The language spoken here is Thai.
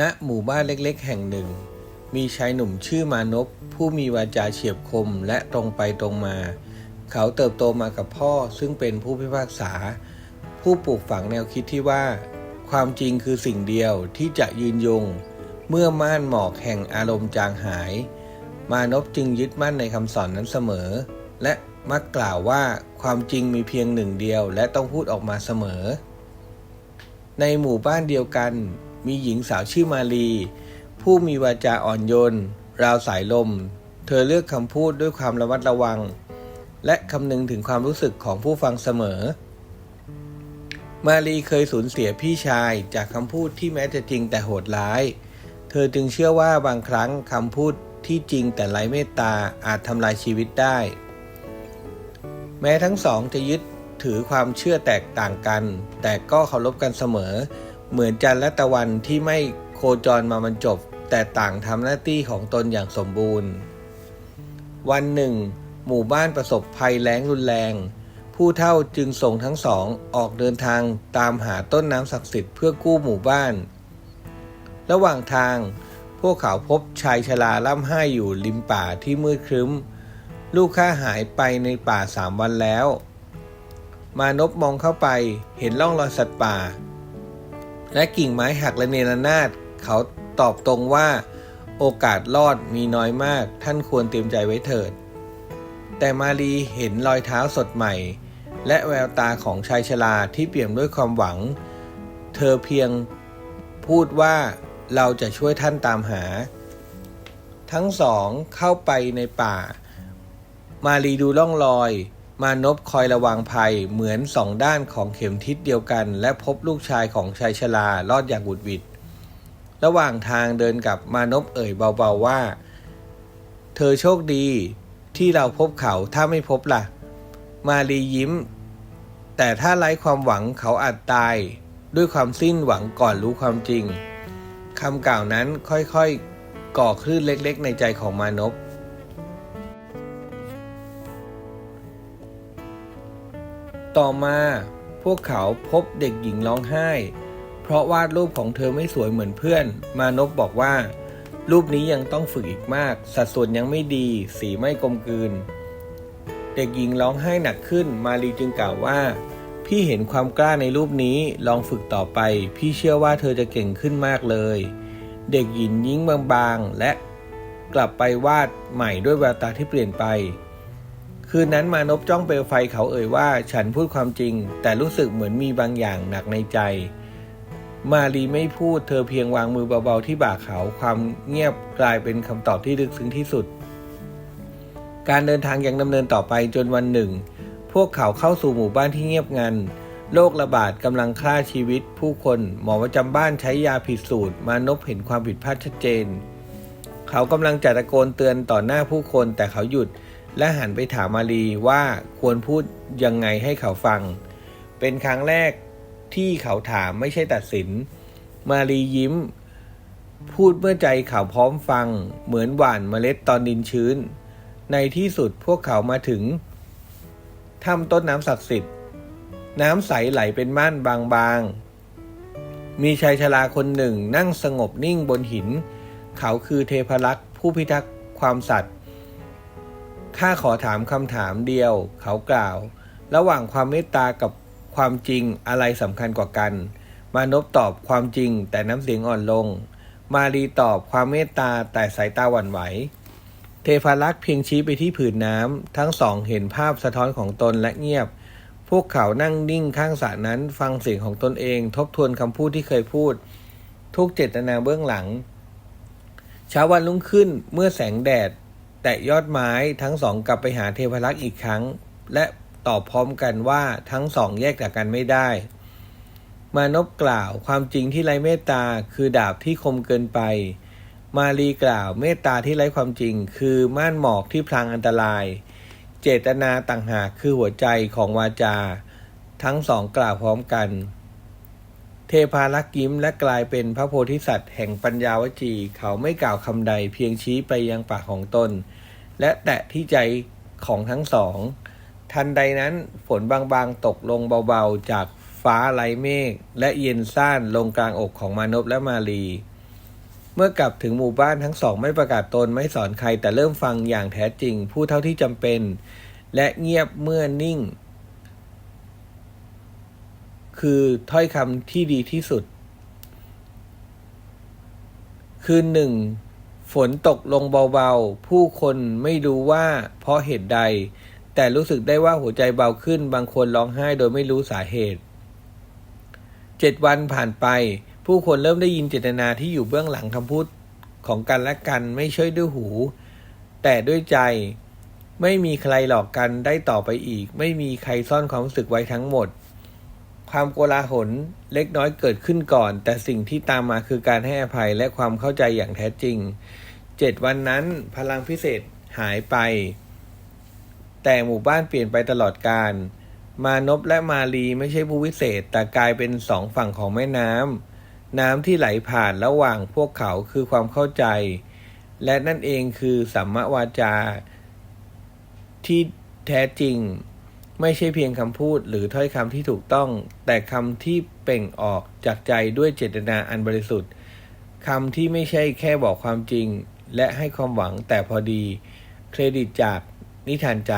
ณหมู่บ้านเล็กๆ แห่งหนึ่ง มีชายหนุ่มชื่อมานพผู้มีวาจาเฉียบคมและตรงไปตรงมา เขาเติบโตมากับพ่อซึ่งเป็นผู้พิพากษา ผู้ปลูกฝังแนวคิดที่ว่า ความจริงคือสิ่งเดียวที่จะยืนยง เมื่อม่านหมอกแห่งอารมณ์จางหาย มานพจึงยึดมั่นในคำสอนนั้นเสมอ และมักกล่าวว่าความจริงมีเพียงหนึ่งเดียวและต้องพูดออกมาเสมอ ในหมู่บ้านเดียวกัน มีหญิงสาวชื่อมาลีผู้มีวาจาอ่อนโยน ราวสายลม เธอเลือกคำพูดด้วยความระมัดระวัง และคำนึงถึงความรู้สึกของผู้ฟังเสมอ มาลีเคยสูญเสียพี่ชายจากคำพูดที่แม้จะจริงแต่โหดร้าย เธอจึงเชื่อว่าบางครั้งคำพูดที่จริงแต่ไร้เมตตาอาจทำลายชีวิตได้ แม้ทั้งสองจะยึดถือความเชื่อแตกต่างกัน แต่ก็เคารพกันเสมอ เหมือนจันทร์และตะวันที่ไม่โคจรมาบรรจบ แต่ต่างทำหน้าที่ของตนอย่างสมบูรณ์ วันหนึ่ง หมู่บ้านประสบภัยแล้งรุนแรง ผู้เท่าจึงส่งทั้งสองออกเดินทางตามหาต้นน้ำศักดิ์สิทธิ์เพื่อกู้หมู่บ้าน ระหว่างทางพวกเขาพบชายชราล่ำไห้อยู่ริมป่าที่มืดครึ้ม ลูกข้าหายไปในป่าสามวันแล้ว มานพมองเข้าไปเห็นร่องรอยสัตว์ป่า และกิ่งไม้หักและเนรนาศเขาตอบตรงว่า โอกาสรอดมีน้อยมาก ท่านควรเตรียมใจไว้เถิด แต่มารีเห็นรอยเท้าสดใหม่ และแววตาของชายชราที่เปี่ยมด้วยความหวัง เธอเพียงพูดว่าเราจะช่วยท่านตามหา ทั้งสองเข้าไปในป่า มารีดูล่องรอย มานพคอยระวังภัยเหมือนสองด้านของเข็มทิศเดียวกัน และพบลูกชายของชายชรารอดอย่างบุดหวิด ระหว่างทางเดินกับมานพเอ่ยเบาๆว่า เธอโชคดีที่เราพบเขาถ้าไม่พบล่ะ มารียิ้ม แต่ถ้าไร้ความหวังเขาอาจตาย ด้วยความสิ้นหวังก่อนรู้ความจริงคำกล่าวนั้นค่อยๆ ก่อคลื่นเล็กๆ ในใจของมานพ ต่อมาพวกเขาพบเด็กหญิงร้องไห้ เพราะวาดรูปของเธอไม่สวยเหมือนเพื่อน มานพบอกว่า รูปนี้ยังต้องฝึกอีกมาก สัดส่วนยังไม่ดี สีไม่กลมกลืน เด็กหญิงร้องไห้หนักขึ้น มารีจึงกล่าวว่า พี่เห็นความกล้าในรูปนี้ลองฝึกต่อไป พี่เชื่อว่าเธอจะเก่งขึ้นมากเลย เด็กหญิงยิ้มบางๆและกลับไปวาดใหม่ด้วยแววตาที่เปลี่ยนไป คืนนั้นมานพจ้องเปลวไฟเขาเอ่ยว่าฉันพูดความจริง แต่รู้สึกเหมือนมีบางอย่างหนักในใจ มารีไม่พูดเธอเพียงวางมือเบาๆที่บ่าเขาความเงียบกลายเป็นคำตอบที่ลึกซึ้งที่สุด การเดินทางยังดำเนินต่อไปจนวันหนึ่ง พวกเขาเข้าสู่หมู่บ้านที่เงียบงันโรคระบาดกำลังฆ่าชีวิต ผู้คนหมอประจำบ้านใช้ยาผิดสูตร มานพเห็นความผิดพลาดชัดเจน เขากำลังจะตะโกนเตือนต่อหน้าผู้คนแต่เขาหยุด และหันไปถามมารีว่าควรพูดยังไงให้เขาฟัง เป็นครั้งแรกที่เขาถามไม่ใช่ตัดสิน มารียิ้ม พูดเมื่อใจเขาพร้อมฟัง เหมือนหว่านเมล็ดตอนดินชื้น ในที่สุดพวกเขามาถึงถ้ำต้นน้ำศักดิ์สิทธิ์ น้ำใสไหลเป็นม่านบางๆ มีชายชราคนหนึ่งนั่งสงบนิ่งบนหิน เขาคือเทพรักษ์ผู้พิทักษ์ความสัตย์ ข้าขอถามคำถามเดียว เขากล่าว ระหว่างความเมตตากับความจริงอะไรสำคัญกว่ากัน มานพตอบความจริงแต่น้ำเสียงอ่อนลง มารีตอบความเมตตาแต่สายตาหวั่นไหว เทพารักษ์เพียงชี้ไปที่ผืนน้ำทั้งสองเห็นภาพสะท้อนของตนและเงียบ พวกเขานั่งนิ่งข้างสระนั้นฟังเสียงของตนเอง ทบทวนคำพูดที่เคยพูด ทุกเจตนาเบื้องหลัง เช้าวันรุ่งขึ้นเมื่อแสงแดด แตะยอดไม้ทั้งสองกลับไปหาเทพรักษ์อีกครั้ง และตอบพร้อมกันว่าทั้งสองแยกจากกันไม่ได้ มานพกล่าวความจริงที่ไร้เมตตาคือดาบที่คมเกินไป มารีกล่าวเมตตาที่ไร้ความจริง คือม่านหมอกที่พลางอันตราย เจตนาต่างหากคือหัวใจของวาจา ทั้งสองกล่าวพร้อมกัน เทพารักษ์ยิ้มและกลายเป็นพระโพธิสัตว์แห่งปัญญาวจี เขาไม่กล่าวคำใดเพียงชี้ไปยังปากของตน และแตะที่ใจของทั้งสอง ทันใดนั้นฝนบางๆตกลงเบาๆ จากฟ้าไร้เมฆและเย็นซ่านลงกลางอกของมานพและมาลี เมื่อกลับถึงหมู่บ้านทั้งสองไม่ประกาศตนไม่สอนใครแต่เริ่มฟังอย่างแท้จริงพูดเท่าที่จำเป็น และเงียบเมื่อนิ่ง คือถ้อยคำที่ดีที่สุด คืนหนึ่งฝนตกลงเบาๆ ผู้คนไม่รู้ว่าเพราะเหตุใด แต่รู้สึกได้ว่าหัวใจเบาขึ้นบางคนร้องไห้โดยไม่รู้สาเหตุเจ็ดวันผ่านไป ผู้คนเริ่มได้ยินเจตนาที่อยู่เบื้องหลังคำพูดของกันและกันไม่ใช่ด้วยหู แต่ด้วยใจไม่มีใครหลอกกันได้ต่อไปอีก ไม่มีใครซ่อนความรู้สึกไว้ทั้งหมด ความโกลาหลเล็กน้อยเกิดขึ้นก่อน แต่สิ่งที่ตามมาคือการให้อภัยและความเข้าใจอย่างแท้จริงเจ็ดวันนั้นพลังพิเศษหายไป แต่หมู่บ้านเปลี่ยนไปตลอดกาลมานพและมาลีไม่ใช่ผู้วิเศษ แต่กลายเป็นสองฝั่งของแม่น้ำน้ำที่ไหลผ่านระหว่างพวกเขาคือความเข้าใจ และนั่นเองคือสัมมาวาจา ที่แท้จริง ไม่ใช่เพียงคำพูดหรือถ้อยคำที่ถูกต้อง แต่คำที่เปล่งออกจากใจด้วยเจตนาอันบริสุทธิ์คำที่ไม่ใช่แค่บอกความจริง และให้ความหวังแต่พอดี เครดิตจากนิทานใจ